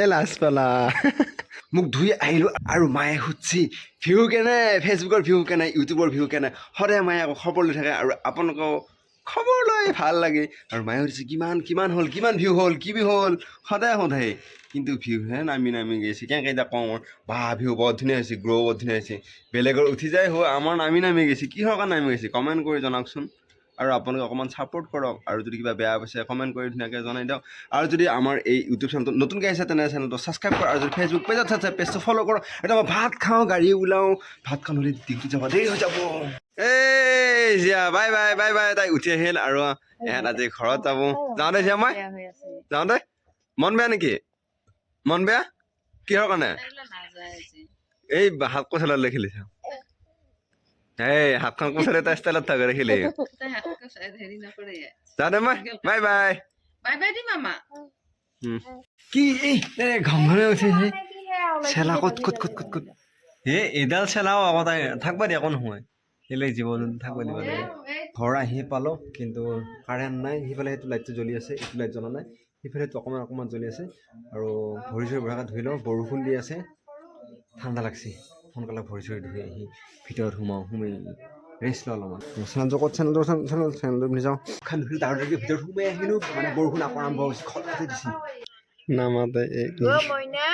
এ লাজ পালা। মোক ধুই আহিলোঁ আৰু মায়ে সুধছি, ভিউ কেনে? ফেচবুকৰ ভিউ কেনে? ইউটিউবৰ ভিউ কেনে? সদায় মায়ে আকৌ খবৰ লৈ থাকে আৰু আপোনালোকেও খবৰ লৈ ভালো লাগে। আৰু মায়ে সুধিছে, কিমান কিমান হ'ল? কিমান ভিউ হ'ল? কি ভিউ হ'ল? সদায় সোধে। কিন্তু ভিউহে নামি নামি গৈছে। কেনেকৈ এতিয়া কওঁ, বা ভিউ বৰ ধুনীয়া হৈছে গ্ৰ' বৰ ধুনীয়া হৈছে। বেলেগৰ উঠি যায়, হৈ, আমাৰ নামি নামি গৈছে। কিহৰ কাৰণে নামি গৈছে? কমেণ্ট কৰি জনাওকচোন। আৰু আপোনালোকে অকণমান ছাপোৰ্ট কৰক আৰু যদি কিবা বেয়া পাইছে কমেণ্ট কৰি ধুনীয়াকৈ জনাই দিয়ক। আৰু যদি আমাৰ এই ইউটিউব চেনেলটো নতুনকৈ আহিছে তেনে চেনেলটো ছাবস্ক্ৰাইব কৰক আৰু যদি ফেচবুক পেজত আছে পেজটো ফ'ল' কৰক এতিয়া মই ভাত খাওঁ গাড়ী ওলাওঁ ভাত খাওঁ নহ'লে ডিউটি যাব দেৰি হৈ যাব। এই জিয়া বাই বাই বাই বাই তাই উঠি আহিল আৰু এহেঁত আজি ঘৰত যাব। যাওঁ দে জিয়া মই? যাওঁ দে মন বেয়া নেকি? মন বেয়া? কিহৰ কাৰণে? এই হাত কচালত লিখিলিছে এই হাতখন কচালে এটা ষ্টাইলত থাকে দেখিলি তাই হাতকে চাই- হেৰি নকৰে যাওঁ দে মই বাই বাই। বাই বাই দি মামা। কি এই ঘমঘমে উঠিছে চেলা ক'ত ক'ত ক'ত ক'ত ক'ত। হে এডাল চেলাও আকৌ তাই থাকবা দিয়া একো নহয় কেলে জীৱ জন্তু থাকবা দিব লাগে ঘৰ আহি পালোঁ কিন্তু কাৰেণ্ট নাই। সিফালে সেইটো লাইটটো জ্বলি আছে এইটো লাইট জ্বলা নাই। সিফালে অকণমান অকণমান জ্বলি আছে। আৰু ভৰি চৰি বঢ়াকৈ ধুই লওঁ বৰষুণ দি আছে। ঠাণ্ডা লাগছে। সোনকালে ভৰি চৰি ধুই আহি ভিতৰত সোমাওঁ সোমাই ৰেষ্ট লওঁ অলপমান। চেনেলটো ক'ত চেনেলটো চেনেল চেনেলটো পিন্ধি যাওঁ খান ধুই তাৰ ভিতৰত সোমাই আহিলোঁ মানে বৰষুণ আকৌ আৰম্ভ হৈছে খলাতে দিছে। নামাতে মইনা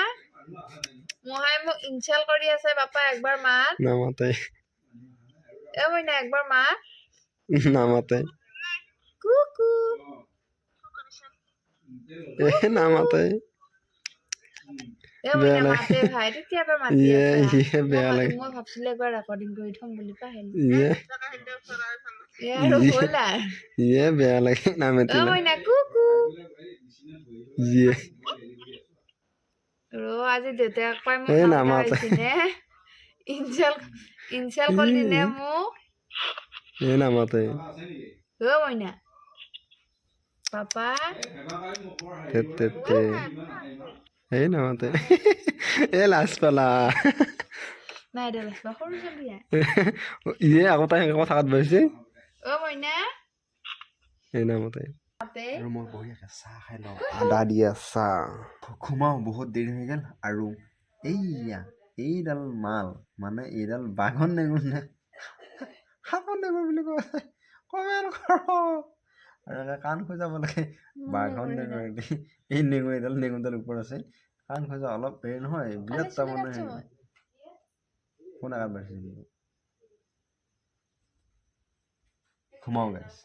মহাই মোক ইনচাল কৰি আছে বাপা একবাৰ মাত। নামাতে। এ মইনা একবাৰ মাত। নামাতে। কুকু। এ নামাতে। বেয়া লাগে। মাতি ইয়ে মই আজি দেউতাক পাই হাল্কা নামাতে। ইনচাল ইনচাল কৰিলি নে মোক? এ নামাতে। অ মইনা। পাপা। তে তে তে। এই নামাতে এ লাজ পালা নাই দে লাজবা সৰু ছোৱালী ইয়ে আকৌ তাই সেনেকৈ থাকাত বহিছে অ মইনা এই নামতে মাতে আৰু মই বঢ়িয়াকৈ চাহ খাই লওঁ আদা দিয়া চাহ ঘুমাওঁ বহুত দেৰি হৈ গ'ল আৰু এইয়া এইডাল মাল মানে এইডাল বাঘন নে সাপৰ বুলি কয় কমেণ্ট কৰক আৰু এনেকৈ কাণ খোজাব লাগে বাঘন এটি। এই নেগুৰ এইডাল নেগুৰডাল ওপৰত আছে। কাণ খোজা অলপ হেৰি নহয় বিৰাট তাৰমানে কোন আঘাত বাঢ়িছে? ঘুমাওঁ গাইছ